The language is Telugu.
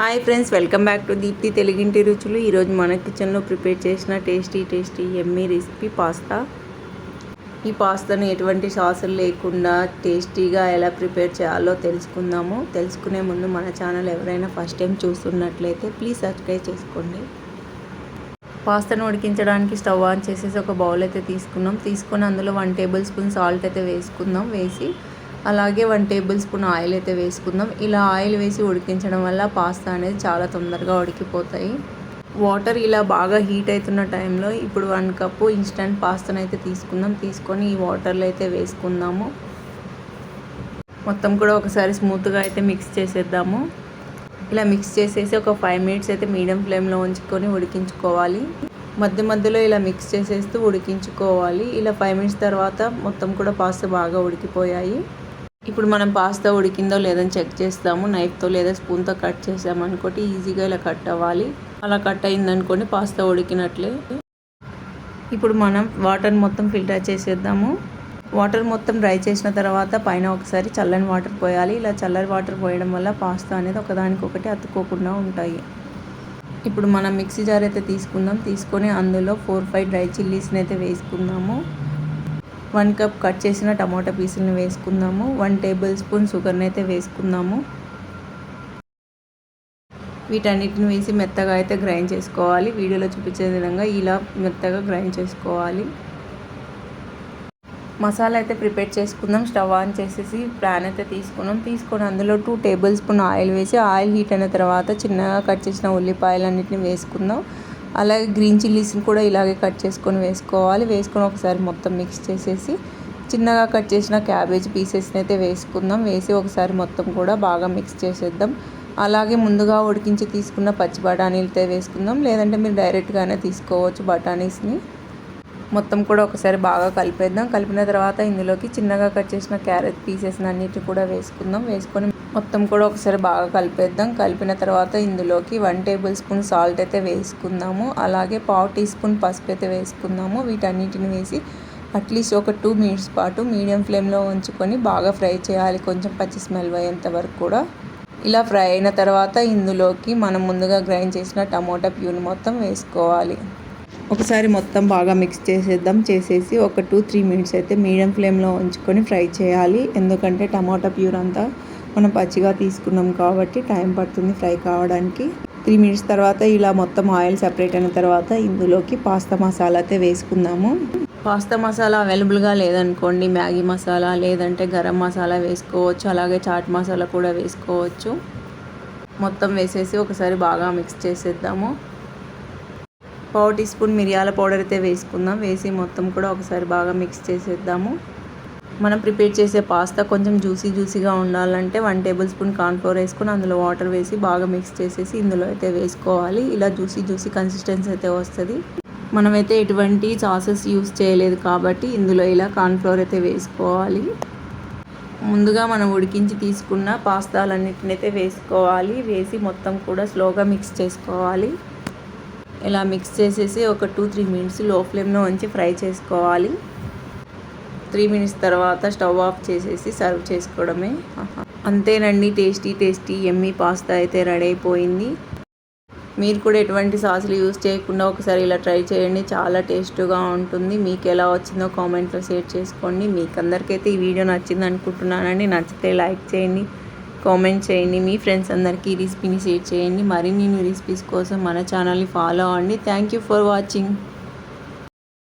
Hi friends welcome back to Deepthi తెలుగింటి రుచులు. ఈరోజు మన కిచెన్లో ప్రిపేర్ చేసిన tasty tasty yummy recipe pasta. ఈ పాస్తాను ఎటువంటి సాసులు లేకుండా టేస్టీగా ఎలా ప్రిపేర్ చేయాలో తెలుసుకుందాము. తెలుసుకునే ముందు మన ఛానల్ ఎవరైనా ఫస్ట్ టైం చూస్తున్నట్లయితే ప్లీజ్ సబ్స్క్రైబ్ చేసుకోండి. పాస్తాను ఉడికించడానికి స్టవ్ ఆన్ చేసేసి ఒక బౌల్ అయితే తీసుకున్నాం. తీసుకొని అందులో వన్ టేబుల్ స్పూన్ సాల్ట్ అయితే వేసుకుందాం. వేసి అలాగే వన్ టేబుల్ స్పూన్ ఆయిల్ అయితే వేసుకుందాం. ఇలా ఆయిల్ వేసి ఉడికించడం వల్ల పాస్తా అనేది చాలా తొందరగా ఉడికిపోతాయి. వాటర్ ఇలా బాగా హీట్ అవుతున్న టైంలో ఇప్పుడు వన్ కప్పు ఇన్స్టంట్ పాస్తాను అయితే తీసుకుందాం. తీసుకొని ఈ వాటర్లో అయితే వేసుకుందాము. మొత్తం కూడా ఒకసారి స్మూత్గా అయితే మిక్స్ చేసేద్దాము. ఇలా మిక్స్ చేసేసి ఒక ఫైవ్ మినిట్స్ అయితే మీడియం ఫ్లేమ్లో ఉంచుకొని ఉడికించుకోవాలి. మధ్య మధ్యలో ఇలా మిక్స్ చేసేస్తూ ఉడికించుకోవాలి. ఇలా ఫైవ్ మినిట్స్ తర్వాత మొత్తం కూడా పాస్తా బాగా ఉడికిపోయాయి. ఇప్పుడు మనం పాస్తా ఉడికిందో లేదని చెక్ చేస్తాము నైఫ్తో లేదా స్పూన్తో కట్ చేసామనుకోటి ఈజీగా ఇలా కట్ అవ్వాలి. అలా కట్ అయిందనుకోండి పాస్తా ఉడికినట్లే. ఇప్పుడు మనం వాటర్ మొత్తం ఫిల్టర్ చేసేద్దాము. వాటర్ మొత్తం డ్రై చేసిన తర్వాత పైన ఒకసారి చల్లని వాటర్ పోయాలి. ఇలా చల్లని వాటర్ పోయడం వల్ల పాస్తా అనేది ఒకదానికొకటి అతుక్కోకుండా ఉంటాయి. ఇప్పుడు మనం మిక్సీ జార్ అయితే తీసుకుందాం. తీసుకొని అందులో ఫోర్ ఫైవ్ డ్రై చిల్లీస్ని అయితే వేసుకుందాము. వన్ కప్ కట్ చేసిన టమాటా పీసులను వేసుకుందాము. వన్ టేబుల్ స్పూన్ షుగర్ని అయితే వేసుకుందాము. వీటన్నిటిని వేసి మెత్తగా అయితే గ్రైండ్ చేసుకోవాలి. వీడియోలో చూపించే విధంగా ఇలా మెత్తగా గ్రైండ్ చేసుకోవాలి. మసాలా అయితే ప్రిపేర్ చేసుకుందాం. స్టవ్ ఆన్ చేసేసి ప్యాన్ అయితే తీసుకున్నాం. తీసుకొని అందులో టూ టేబుల్ స్పూన్ ఆయిల్ వేసి ఆయిల్ హీట్ అయిన తర్వాత చిన్నగా కట్ చేసిన ఉల్లిపాయలన్నింటిని వేసుకుందాం. అలాగే గ్రీన్ చిల్లీస్ని కూడా ఇలాగే కట్ చేసుకొని వేసుకోవాలి. వేసుకొని ఒకసారి మొత్తం మిక్స్ చేసేసి చిన్నగా కట్ చేసిన క్యాబేజ్ పీసెస్ని అయితే వేసుకుందాం. వేసి ఒకసారి మొత్తం కూడా బాగా మిక్స్ చేసేద్దాం. అలాగే ముందుగా ఉడికించి తీసుకున్న పచ్చి బఠానీలతో వేసుకుందాం. లేదంటే మీరు డైరెక్ట్గానే తీసుకోవచ్చు బఠానీస్ని. మొత్తం కూడా ఒకసారి బాగా కలిపేద్దాం. కలిపిన తర్వాత ఇందులోకి చిన్నగా కట్ చేసిన క్యారెట్ పీసెస్ని అన్నిటి కూడా వేసుకుందాం. వేసుకొని మొత్తం కూడా ఒకసారి బాగా కలిపేద్దాం. కలిపిన తర్వాత ఇందులోకి వన్ టేబుల్ స్పూన్ సాల్ట్ అయితే వేసుకుందాము. అలాగే పావు టీ స్పూన్ పసుపు అయితే వేసుకుందాము. వీటన్నిటిని వేసి అట్లీస్ట్ ఒక టూ మినిట్స్ పాటు మీడియం ఫ్లేమ్లో ఉంచుకొని బాగా ఫ్రై చేయాలి. కొంచెం పచ్చి స్మెల్ అయ్యేంత వరకు కూడా. ఇలా ఫ్రై అయిన తర్వాత ఇందులోకి మనం ముందుగా గ్రైండ్ చేసిన టమోటా ప్యూని మొత్తం వేసుకోవాలి. ఒకసారి మొత్తం బాగా మిక్స్ చేసేద్దాం. చేసేసి ఒక టూ త్రీ మినిట్స్ అయితే మీడియం ఫ్లేమ్లో ఉంచుకొని ఫ్రై చేయాలి. ఎందుకంటే టమాటా ప్యూర్ అంతా మనం పచ్చిగా తీసుకున్నాం కాబట్టి టైం పడుతుంది ఫ్రై కావడానికి. త్రీ మినిట్స్ తర్వాత ఇలా మొత్తం ఆయిల్ సపరేట్ అయిన తర్వాత ఇందులోకి పాస్తా మసాలా అయితే వేసుకుందాము. పాస్తా మసాలా అవైలబుల్గా లేదనుకోండి. మ్యాగీ మసాలా లేదంటే గరం మసాలా వేసుకోవచ్చు. అలాగే చాట్ మసాలా కూడా వేసుకోవచ్చు. మొత్తం వేసేసి ఒకసారి బాగా మిక్స్ చేసేద్దాము. పావు టీ స్పూన్ మిరియాల పౌడర్ అయితే వేసుకుందాం. వేసి మొత్తం కూడా ఒకసారి బాగా మిక్స్ చేసేద్దాము. మనం ప్రిపేర్ చేసే పాస్తా కొంచెం జ్యూసీ జ్యూసీగా ఉండాలంటే వన్ టేబుల్ స్పూన్ కార్న్ఫ్లోర్ వేసుకొని అందులో వాటర్ వేసి బాగా మిక్స్ చేసేసి ఇందులో అయితే వేసుకోవాలి. ఇలా జ్యూసీ జ్యూసీ కన్సిస్టెన్సీ అయితే వస్తుంది. మనమైతే ఎటువంటి సాసెస్ యూస్ చేయలేదు కాబట్టి ఇందులో ఇలా కార్న్ఫ్లోర్ అయితే వేసుకోవాలి. ముందుగా మనం ఉడికించి తీసుకున్న పాస్తాలన్నిటినైతే అయితే వేసుకోవాలి. వేసి మొత్తం కూడా స్లోగా మిక్స్ చేసుకోవాలి. ఇలా మిక్స్ చేసేసి ఒక టూ త్రీ మినిట్స్లో ఫ్లేమ్లో ఉంచి ఫ్రై చేసుకోవాలి. త్రీ మినిట్స్ తర్వాత స్టవ్ ఆఫ్ చేసేసి సర్వ్ చేసుకోవడమే. అంతేనండి టేస్టీ టేస్టీ ఎమ్మీ పాస్తా అయితే రెడీ అయిపోయింది. మీరు కూడా ఎటువంటి సాసులు యూస్ చేయకుండా ఒకసారి ఇలా ట్రై చేయండి. చాలా టేస్ట్గా ఉంటుంది. మీకు ఎలా వచ్చిందో కామెంట్లో షేర్ చేసుకోండి. మీకు అందరికైతే ఈ వీడియో నచ్చింది అనుకుంటున్నానండి. నచ్చితే లైక్ చేయండి కామెంట్ చేయండి. మీ ఫ్రెండ్స్ అందరికీ ఈ రెసిపీని షేర్ చేయండి. మరిన్ని రెసిపీస్ కోసం మన ఛానల్ని ఫాలో అవ్వండి. Thank you for watching.